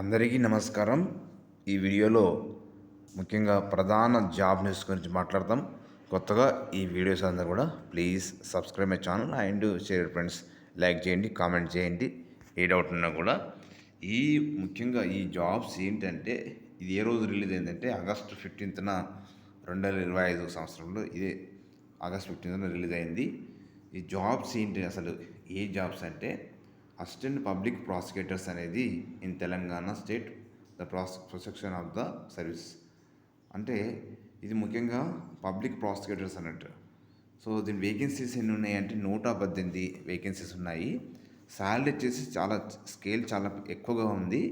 అందరికీ నమస్కారం. ఈ వీడియోలో ముఖ్యంగా ప్రధాన జాబ్ న్యూస్ గురించి మాట్లాడతాం. కొత్తగా ఈ వీడియోస్ అందరూ కూడా please subscribe my channel and share friends like చేయండి కామెంట్ చేయండి. ఏ డౌట్ ఉన్నా కూడా ఈ ముఖ్యంగా ఈ జాబ్స్ ఏంటంటే ఇది ఏ రోజు రిలీజ్ అయిందంటే ఆగస్టు ఫిఫ్టీన్త్న రెండు వేల ఇరవై ఐదు సంవత్సరంలో ఇదే ఆగస్ట్ ఫిఫ్టీన్త్న రిలీజ్ అయింది. ఈ జాబ్స్ ఏంటి అసలు? ఏ జాబ్స్ అంటే అసిస్టెంట్ పబ్లిక్ ప్రాసిక్యూటర్స్ అనేది in Telangana state the pros prosecution of the service. అంటే ఇది ముఖ్యంగా పబ్లిక్ ప్రాసిక్యూటర్స్ అన్నట్టు. సో దీని వేకెన్సీస్ ఎన్ని ఉన్నాయంటే నూట పద్దెనిమిది వేకెన్సీస్ ఉన్నాయి. శాలరీ వచ్చేసి చాలా స్కేల్ చాలా ఎక్కువగా ఉంది.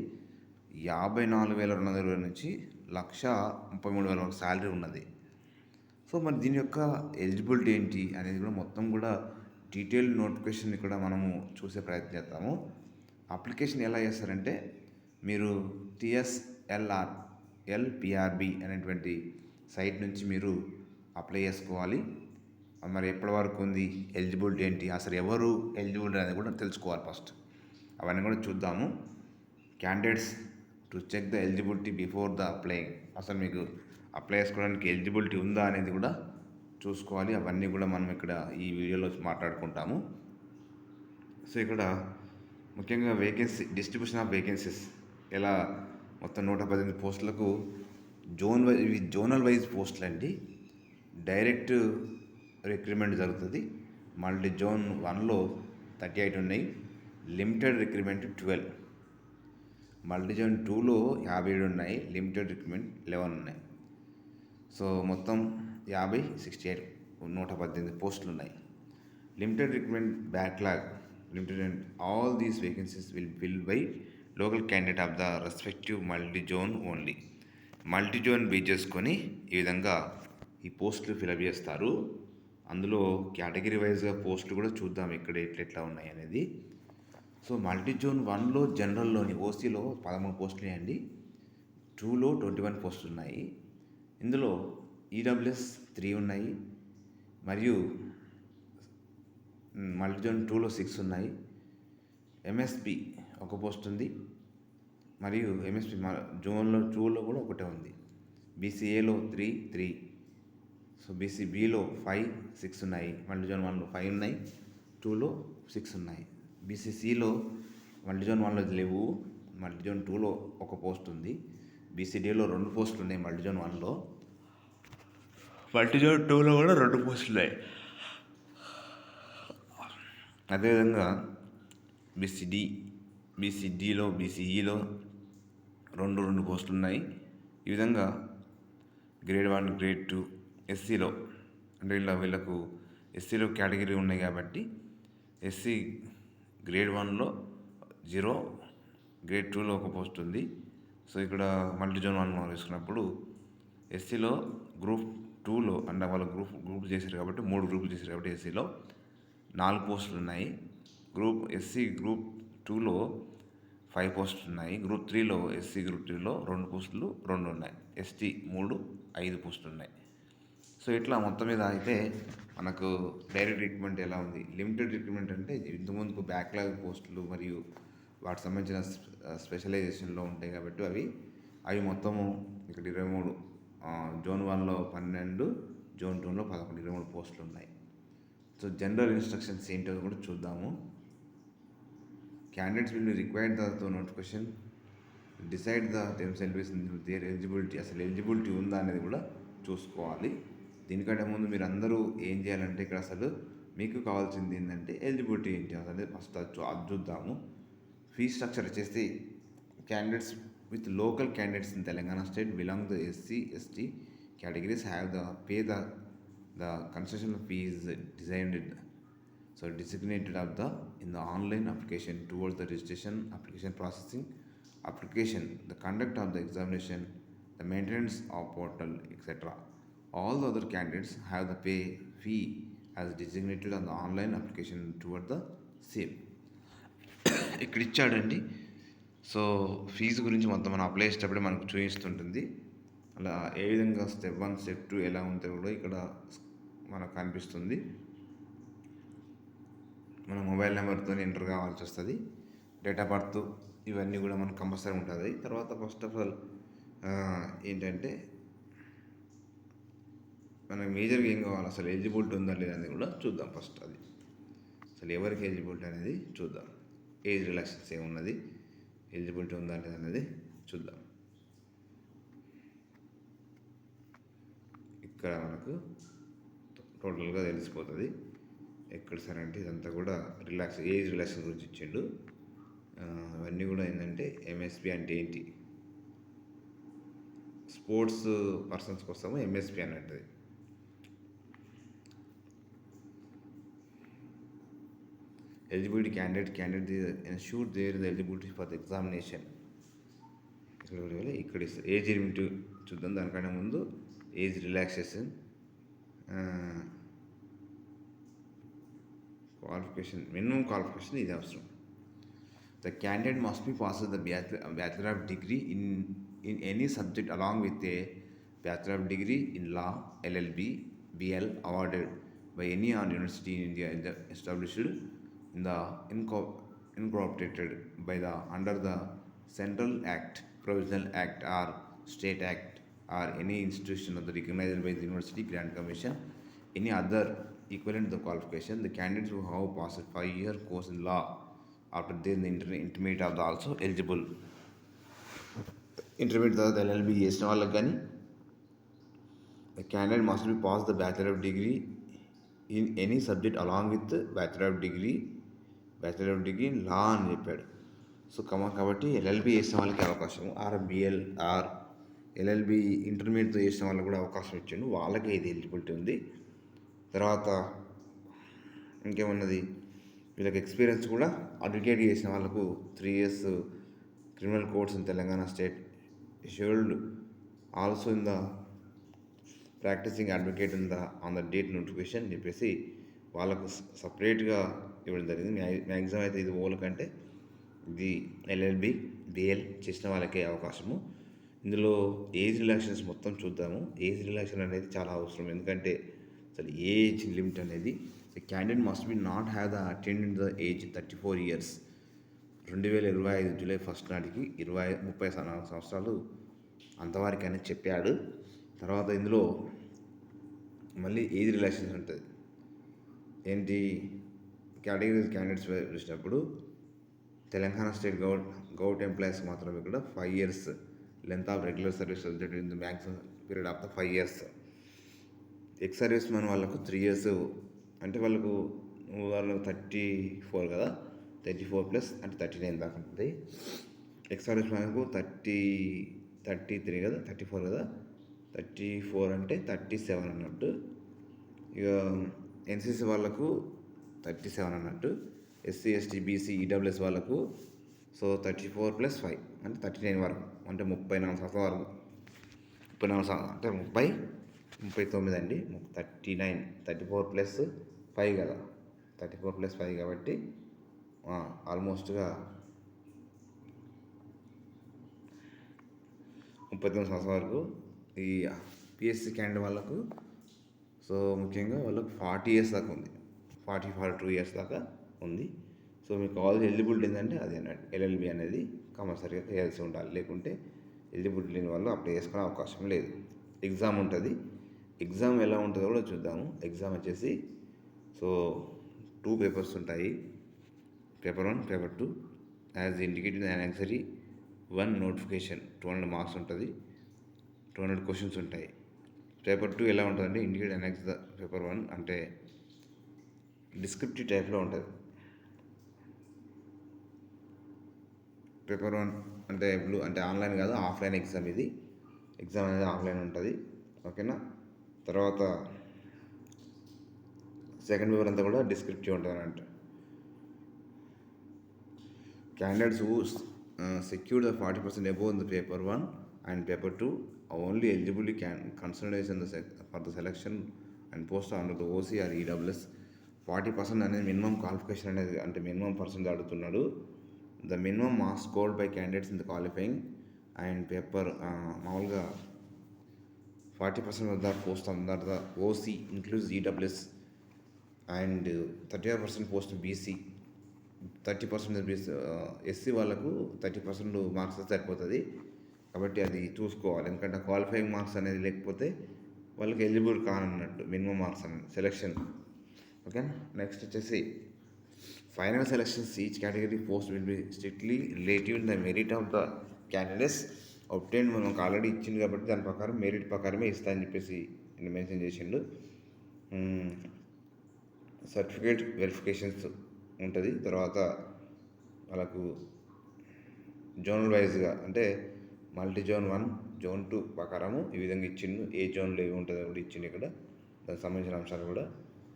యాభై నాలుగు వేల రెండు వందల నుంచి లక్ష ముప్పై మూడు వేల శాలరీ ఉన్నది. సో మరి దీని యొక్క ఎలిజిబిలిటీ ఏంటి అనేది కూడా మొత్తం కూడా డీటెయిల్ నోటిఫికేషన్ కూడా మనము చూసే ప్రయత్నం చేద్దాము. అప్లికేషన్ ఎలా చేస్తారంటే మీరు టిఎస్ఎల్ఆర్ ఎల్పిఆర్బి అనేటువంటి సైట్ నుంచి మీరు అప్లై చేసుకోవాలి. మరి ఎప్పటి వరకు ఉంది ఎలిజిబిలిటీ ఏంటి అసలు ఎవరు ఎలిజిబిలిటీ అనేది కూడా తెలుసుకోవాలి ఫస్ట్. అవన్నీ కూడా చూద్దాము. Candidates to check the eligibility before the applying. అసలు మీకు అప్లై చేసుకోవడానికి ఎలిజిబిలిటీ ఉందా అనేది కూడా చూసుకోవాలి. అవన్నీ కూడా మనం ఇక్కడ ఈ వీడియోలో మాట్లాడుకుంటాము. సో ఇక్కడ ముఖ్యంగా వేకెన్సీ డిస్ట్రిబ్యూషన్ ఆఫ్ వేకెన్సీస్ ఎలా మొత్తం నూట పద్దెనిమిది పోస్టులకు జోన్ వైజ్ ఇవి జోనల్ వైజ్ పోస్టులు అండి. డైరెక్ట్ రిక్రూట్మెంట్ జరుగుతుంది. మళ్ళీ జోన్ వన్లో థర్టీ ఎయిట్ ఉన్నాయి. Limited recruitment twelve. Multi zone టూలో యాభై ఏడు ఉన్నాయి. లిమిటెడ్ రిక్రూట్మెంట్ లెవెన్ ఉన్నాయి. సో మొత్తం యాభై సిక్స్టీ ఎయిట్ నూట పద్దెనిమిది పోస్టులు ఉన్నాయి limited recruitment backlog limited all these vacancies will fill by local candidate of the respective multi zone only multi zone base చేసుకొని ఈ విధంగా ఈ పోస్టులు ఫిలప్ చేస్తారు. అందులో కేటగిరీ వైజ్గా పోస్టులు కూడా చూద్దాం ఇక్కడ ఎట్లెట్లా ఉన్నాయి అనేది. సో మల్టీ జోన్ వన్లో జనరల్లోని ఓసీలో పదమూడు పోస్టులు అండి టూలో ట్వంటీ వన్ పోస్టులు ఉన్నాయి ఇందులో ఈడబ్ల్యూఎస్ త్రీ ఉన్నాయి. మరియు మల్టీ జోన్ టూలో సిక్స్ ఉన్నాయి. ఎంఎస్పి ఒక పోస్ట్ ఉంది. మరియు ఎంఎస్పి జోన్లో టూలో కూడా ఒకటే ఉంది. బీసీఏలో త్రీ త్రీ. సో బీసీబీలో ఫైవ్ సిక్స్ ఉన్నాయి. మల్టీజోన్ వన్లో ఫైవ్ ఉన్నాయి. టూలో సిక్స్ ఉన్నాయి. బీసీసీలో మల్టీజోన్ వన్లో లేవు. మల్టీ జోన్ టూలో ఒక పోస్ట్ ఉంది. బీసీడీలో రెండు పోస్టులు ఉన్నాయి మల్టీ జోన్ వన్లో. మల్టీజోన్ టూలో కూడా రెండు పోస్టులున్నాయి. అదేవిధంగా బీసీడీ బీసీడీలో బీసీఈలో రెండు రెండు పోస్టులు ఉన్నాయి ఈ విధంగా గ్రేడ్ వన్ గ్రేడ్ టూ ఎస్సీలో అంటే వీళ్ళ వీళ్ళకు ఎస్సీలో కేటగిరీ ఉన్నాయి కాబట్టి ఎస్సీ గ్రేడ్ వన్లో జీరో గ్రేడ్ టూలో ఒక పోస్ట్ ఉంది. సో ఇక్కడ మల్టీ జోన్ వన్ తీసుకున్నప్పుడు ఎస్సీలో గ్రూప్ టూలో అంటే వాళ్ళ గ్రూప్ గ్రూప్ చేశారు కాబట్టి మూడు గ్రూపులు చేశారు కాబట్టి ఎస్సీలో. నాలుగు పోస్టులు ఉన్నాయి. గ్రూప్ ఎస్సీ గ్రూప్ టూలో ఫైవ్ పోస్టులు ఉన్నాయి. గ్రూప్ త్రీలో ఎస్సీ గ్రూప్ త్రీలో రెండు పోస్టులు రెండు ఉన్నాయి. ఎస్టీ మూడు ఐదు పోస్టులు ఉన్నాయి. సో ఇట్లా మొత్తం మీద అయితే మనకు డైరెక్ట్ ట్రీట్మెంట్ ఎలా ఉంది? లిమిటెడ్ ట్రీట్మెంట్ అంటే ఇంతకుముందుకు బ్యాక్లాగ్ పోస్టులు మరియు వాటికి సంబంధించిన స్పెషలైజేషన్లో ఉంటాయి కాబట్టి అవి అవి మొత్తము ఇక్కడ ఇరవై మూడు. జోన్ వన్లో పన్నెండు జోన్ టూలో పదకొండు ఇరవై మూడు పోస్టులు ఉన్నాయి. సో జనరల్ ఇన్స్ట్రక్షన్స్ ఏంటో కూడా చూద్దాము. Candidates will required the notification decide the terms and their eligibility అసలు ఎలిజిబిలిటీ ఉందా అనేది కూడా చూసుకోవాలి. దీనికంటే ముందు మీరు అందరూ ఏం చేయాలంటే ఇక్కడ అసలు మీకు కావాల్సింది ఏంటంటే ఎలిజిబిలిటీ ఏంటి అసలు? ఫస్ట్ అది చూద్దాము. ఫీ స్ట్రక్చర్ వచ్చేసి candidates with local candidates in Telangana state belong the SC ST categories have the pay the the concession fees designed so designated of the in the online application towards the registration application processing application the conduct of the examination the maintenance of portal etc all the other candidates have the pay fee as designated on the online application toward the same ఇక్కడ ఇచ్చాడండి so fee గురించి మొత్తం మనం apply చేసేటప్పుడే మనకు చూపిస్తుంటుంది. అలా ఏ విధంగా step one step two ఎలా ఉందో కూడా ఇక్కడ మనకు కనిపిస్తుంది. మన మొబైల్ నెంబర్తో ఎంటర్ కావాల్సి వస్తుంది. డేట్ ఆఫ్ బర్త్ ఇవన్నీ కూడా మనకు కంపల్సరీ ఉంటుంది. తర్వాత ఫస్ట్ ఆఫ్ ఆల్ ఏంటంటే మనకి మేజర్గా ఏం కావాలి? అసలు ఎలిజిబిలిటీ ఉందా లేదా అనేది కూడా చూద్దాం ఫస్ట్ అది. అసలు ఎవరికి ఎలిజిబిలిటీ అనేది చూద్దాం. ఏజ్ రిలాక్సెన్స్ ఏమున్నది? ఎలిజిబిలిటీ ఉందా లేదా అనేది చూద్దాం. ఇక్కడ మనకు టోటల్గా తెలిసిపోతుంది. ఎక్కడ సరే అంటే ఇదంతా కూడా రిలాక్స్ ఏజ్ రిలాక్సేషన్ గురించి ఇచ్చిండు. అవన్నీ కూడా ఏంటంటే ఎంఎస్పి అంటే ఏంటి? స్పోర్ట్స్ పర్సన్స్ కోసము ఎంఎస్పి అని అంటది eligibility candidate candidate ensure their eligibility for the examination. ఇక్కడ కూడా వెళ్ళి ఇక్కడ ఏజ్ లిమిట్ చూద్దాం. దానికంటే ముందు age relaxation qualification minimum qualification ఇది అవసరం. The candidate must be pass the bachelor of degree in in any subject along with a bachelor of degree in law LLB BL awarded by any on university in India the the inco- incorporated by the under the Central Act, Provisional Act, or State Act, or any institution of the recognized by the University Grant Commission, any other equivalent to the qualification, the candidates who have passed five-year course in law after their inter- intermediate are also eligible. Intermediate తర్వాత LLB చేసిన వాళ్ళకి కానీ The candidate must be passed the Bachelor of Degree in any subject along with the Bachelor of Degree, bachelor of degree law అని చెప్పాడు. So comma కాబట్టి LLB చేసిన వాళ్ళకి అవకాశం ఆర్ బిఎల్ ఆర్ ఎల్ఎల్బి ఇంటర్మీడియట్తో చేసిన వాళ్ళకి కూడా అవకాశం ఇచ్చాడు. వాళ్ళకి ఇది ఎలిజిబిలిటీ ఉంది. తర్వాత ఇంకేమన్నది? వీళ్ళకి ఎక్స్పీరియన్స్ కూడా అడ్వకేట్ చేసిన వాళ్ళకు three years criminal courts in Telangana state scheduled also in the practicing advocate in the on the date notification చెప్పేసి వాళ్ళకు సపరేట్గా ఇవ్వడం జరిగింది. మ్యాక్సిమం అయితే ఇది ఓల కంటే ఇది ఎల్ఎల్బి బిఎల్ చేసిన వాళ్ళకే అవకాశము. ఇందులో ఏజ్ రిలాక్షన్స్ మొత్తం చూద్దాము. ఏజ్ రిలాక్షన్ అనేది చాలా అవసరం. ఎందుకంటే అసలు ఏజ్ లిమిట్ అనేది candidate must be not have the attendant the age thirty four years. రెండు వేల ఇరవై ఐదు జూలై ఫస్ట్ నాటికి ఇరవై ముప్పై నాలుగు సంవత్సరాలు అంతవారికి అని చెప్పాడు. తర్వాత ఇందులో మళ్ళీ ఏజ్ రిలాక్షన్స్ ఉంటుంది. ఏంటి? కేటగిరీస్ క్యాండిడేట్స్ చూసినప్పుడు Telangana state govt govt employees మాత్రం ఇక్కడ five years length of regular service in the maximum period of the five years. Ex service man వాళ్ళకు త్రీ ఇయర్స్ అంటే వాళ్ళకు వాళ్ళకు థర్టీ ఫోర్ కదా? థర్టీ ఫోర్ ప్లస్ అంటే thirty nine దాకా ఉంటుంది. ఎక్స్ సర్వీస్ మనకు థర్టీ థర్టీ త్రీ కదా? థర్టీ ఫోర్ కదా? థర్టీ ఫోర్ అంటే థర్టీ సెవెన్ అన్నట్టు. ఇక ఎన్సీసీ వాళ్ళకు థర్టీ సెవెన్ అన్నట్టు ఎస్సీ ఎస్టీ బీసీ ఈడబ్ల్యూఎస్ వాళ్ళకు so thirty four plus five అంటే థర్టీ నైన్ వరకు అంటే ముప్పై నాలుగు సంవత్సరాల వరకు. ముప్పై నాలుగు అంటే ముప్పై ముప్పై తొమ్మిది అండి thirty nine thirty four plus five కదా. థర్టీ ఫోర్ ప్లస్ ఫైవ్ కాబట్టి ఆల్మోస్ట్గా ముప్పై తొమ్మిది సంవత్సరాల వరకు ఈ పిఎస్సి క్యాండిడేట్ వాళ్ళకు సో ముఖ్యంగా వాళ్ళకు ఫార్టీ ఇయర్స్ దాకా ఉంది. ఫార్టీ ఫార్టీ టూ ఇయర్స్ దాకా ఉంది. సో మీకు కావాల్సిన ఎలిజిబిలిటీ ఏంటంటే అది అన్నట్టు ఎల్ఎల్బి అనేది కంపల్సరీగా చేయాల్సి ఉండాలి. లేకుంటే ఎలిజిబిలిటీ లేని వాళ్ళు అప్లై చేసుకునే అవకాశం లేదు. ఎగ్జామ్ ఉంటుంది. ఎగ్జామ్ ఎలా ఉంటుందో కూడా చూద్దాము. ఎగ్జామ్ వచ్చేసి సో టూ పేపర్స్ ఉంటాయి. Paper one paper two as indicated and annexure one notification two hundred marks ఉంటుంది. టూ హండ్రెడ్ క్వశ్చన్స్ ఉంటాయి. పేపర్ టూ ఎలా ఉంటుందంటే indicate annex the paper one అంటే డిస్క్రిప్టివ్ టైప్లో ఉంటుంది. పేపర్ వన్ అంటే బ్లూ అంటే ఆన్లైన్ కాదు ఆఫ్లైన్ ఎగ్జామ్ ఇది. ఎగ్జామ్ అనేది ఆఫ్లైన్ ఉంటుంది. ఓకేనా? తర్వాత సెకండ్ పేపర్ అంతా కూడా డిస్క్రిప్టివ్ ఉంటుంది అన్నట్టు. Candidates who secure the forty percent above in the paper one and paper two only eligibility can consideration the sec- for the selection and post under the OC forty percent అనేది minimum qualification అనేది అంటే minimum percent అడుగుతున్నాడు. The minimum marks scored by candidates in the qualifying and paper మామూలుగా forty percent వద్ద the post under the OC include EWS and thirty five percent post BC thirty percent BC SC వాళ్ళకు thirty percent marks సరిపోతుంది. కాబట్టి అది చూసుకోవాలి. ఎందుకంటే qualifying marks అనేది లేకపోతే వాళ్ళకి ఎలిజిబుల్ కానన్నట్టు మినిమం మార్క్స్ అనేది సెలెక్షన్ ఓకేనా నెక్స్ట్ వచ్చేసి final selections each category post will be strictly relative in the merit of the candidates obtain మనకు ఆల్రెడీ ఇచ్చింది కాబట్టి దాని ప్రకారం మెరిట్ ప్రకారమే ఇస్తా అని చెప్పేసి నేను మెన్షన్ చేసిండు. సర్టిఫికేట్ వెరిఫికేషన్స్ ఉంటుంది. తర్వాత వాళ్ళకు జోనల్ వైజ్గా అంటే multi zone one zone two ప్రకారము ఈ విధంగా ఇచ్చిండు. ఏ జోన్లో ఏమి ఉంటుందో కూడా ఇచ్చిండు ఇక్కడ. దానికి సంబంధించిన అంశాలు కూడా.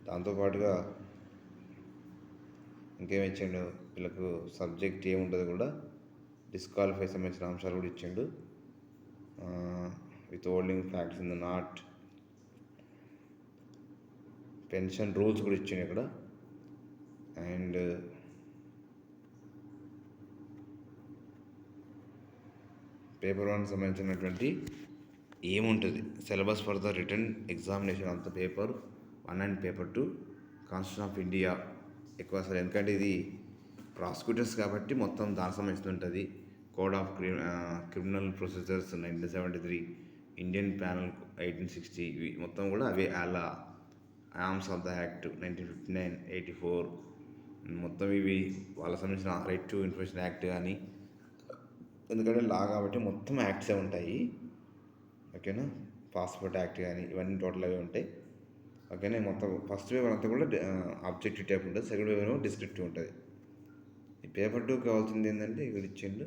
దాంతోపాటుగా ఇంకేమి ఇచ్చిండు? వీళ్ళకు సబ్జెక్ట్ ఏముంటుందో కూడా డిస్క్వాలిఫై సంబంధించిన అంశాలు కూడా ఇచ్చిండు. With holding facts in the not pension rules కూడా ఇచ్చిండు ఇక్కడ. అండ్ పేపర్ వన్ సంబంధించినటువంటి ఏముంటుంది? Syllabus for the return examination of the paper one and paper two constitution of India ఎక్కువ అసలు ఎందుకంటే ఇది ప్రాసిక్యూటర్స్ కాబట్టి మొత్తం దానికి సంబంధించి code of cri criminal procedures nineteen seventy three Indian panel eighteen sixty ఇవి మొత్తం కూడా అవే అలా arms of the act nineteen fifty nine eighty four మొత్తం ఇవి వాళ్ళకి సంబంధించిన రైట్ టు ఇన్ఫర్మేషన్ యాక్ట్ కానీ ఎందుకంటే లా కాబట్టి మొత్తం యాక్ట్సే ఉంటాయి. ఓకేనా? పాస్పోర్ట్ యాక్ట్ కానీ ఇవన్నీ టోటల్ అవి ఉంటాయి. ఓకేనా? మొత్తం ఫస్ట్ పేపర్ అంతా కూడా ఆబ్జెక్టివ్ టైప్ ఉంటుంది. సెకండ్ పేపర్ ఏమో డిస్క్రిప్టివ్ ఉంటుంది. ఈ పేపర్ టూ కావాల్సింది ఏంటంటే ఇక్కడ ఇచ్చిండు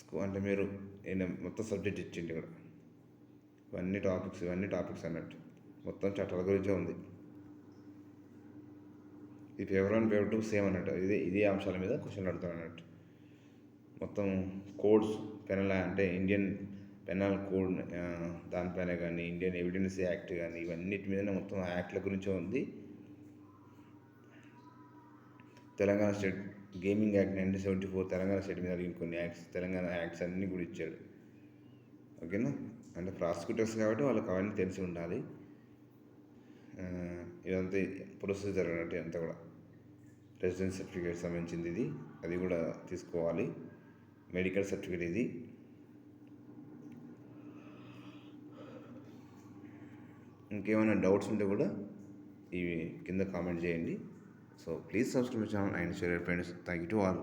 స్కూ అంటే మీరు మొత్తం సబ్జెక్ట్ ఇచ్చిండు ఇక్కడ ఇవన్నీ టాపిక్స్ ఇవన్నీ టాపిక్స్ అన్నట్టు. మొత్తం చట్టాల గురించే ఉంది. ఈ paper one paper two same అన్నట్టు. ఇదే ఇదే అంశాల మీద క్వశ్చన్ అడుగుతాను అన్నట్టు. మొత్తం కోడ్స్ పెనల్ అంటే ఇండియన్ పెనల్ కోడ్ దానిపైన కానీ ఇండియన్ ఎవిడెన్స్ యాక్ట్ కానీ ఇవన్నిటి మీద మొత్తం యాక్ట్ల గురించే ఉంది. Telangana state gaming act nineteen seventy four Telangana state మీద అడిగిన కొన్ని యాక్ట్స్ తెలంగాణ యాక్ట్స్ అన్నీ కూడా ఇచ్చాడు ఓకేనా? అంటే ప్రాసిక్యూటర్స్ కాబట్టి వాళ్ళకి అవన్నీ తెలిసి ఉండాలి. ఇదంతా ప్రొసెస్ జరగనట్టు అంతా కూడా. రెసిడెన్స్ సర్టిఫికేట్ సంబంధించింది ఇది. అది కూడా తీసుకోవాలి. మెడికల్ సర్టిఫికేట్ ఇది. ఇంకేమైనా డౌట్స్ ఉంటే కూడా ఇవి కింద కామెంట్ చేయండి. So please subscribe channel and share friends. Thank you to all.